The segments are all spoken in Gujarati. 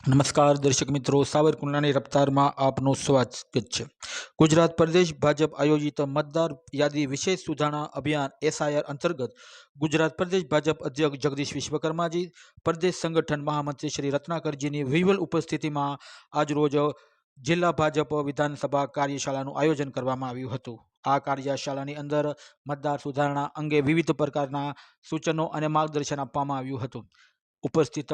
નમસ્કાર, દર્શક મિત્રો. સાવરકુંડલાની રફતારમાં આપનું સ્વાગત છે. ગુજરાત પ્રદેશ ભાજપ આયોજિત મતદાર યાદી વિશેષ સુધારણા અભિયાન એસઆઈઆર અંતર્ગત ગુજરાત પ્રદેશ ભાજપ અધ્યક્ષ જગદીશ વિશ્વકર્માજી, પ્રદેશ સંગઠન મહામંત્રી શ્રી રત્નાકરજીની વિવલ ઉપસ્થિતિમાં આજરોજ જિલ્લા ભાજપ વિધાનસભા કાર્યશાળાનું આયોજન કરવામાં આવ્યું હતું. આ કાર્યશાળાની અંદર મતદાર સુધારણા અંગે વિવિધ પ્રકારના સૂચનો અને માર્ગદર્શન આપવામાં આવ્યું હતું. ઉપસ્થિત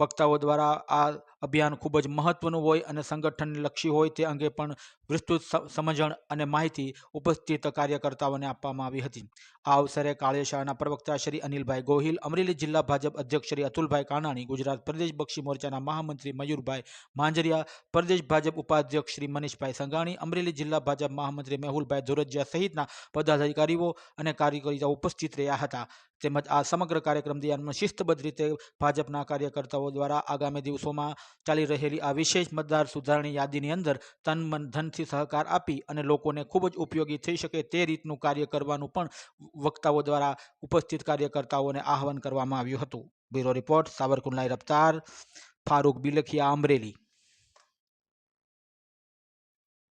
વક્તાઓ દ્વારા આ અભિયાન ખૂબ જ મહત્વનું હોય અને સંગઠનલક્ષી હોય તે અંગે પણ વિસ્તૃત સમજણ અને માહિતી ઉપસ્થિત કાર્યકર્તાઓને આપવામાં આવી હતી. આ અવસરે કાર્યશાળાના પ્રવક્તા શ્રી અનિલભાઈ ગોહિલ, અમરેલી જિલ્લા ભાજપ અધ્યક્ષ શ્રી અતુલભાઈ કાનાણી, ગુજરાત પ્રદેશ બક્ષી મોરચાના મહામંત્રી મયુરભાઈ માંજરિયા, પ્રદેશ ભાજપ ઉપાધ્યક્ષ શ્રી મનીષભાઈ સંઘાણી, અમરેલી જિલ્લા ભાજપ મહામંત્રી મેહુલભાઈ ધોરજિયા સહિતના પદાધિકારીઓ અને કાર્યકર્તાઓ ઉપસ્થિત રહ્યા હતા. તેમજ આ સમગ્ર કાર્યક્રમ દરમિયાન શિસ્તબદ્ધ રીતે ભાજપના કાર્યકર્તાઓ દ્વારા આગામી દિવસોમાં ચાલી રહેલી આ વિશેષ મતદાર સુધારણી યાદીની અંદર તન મન ધનથી સહકાર આપી અને લોકોને ખૂબ જ ઉપયોગી થઈ શકે તે રીતનું કાર્ય કરવાનું પણ વક્તાઓ દ્વારા ઉપસ્થિત કાર્યકર્તાઓને આહવાન કરવામાં આવ્યું હતું. બ્યુરો રિપોર્ટ સાવરકુંડલાઈ રફતાર, ફારૂક બિલખિયા, અમરેલી.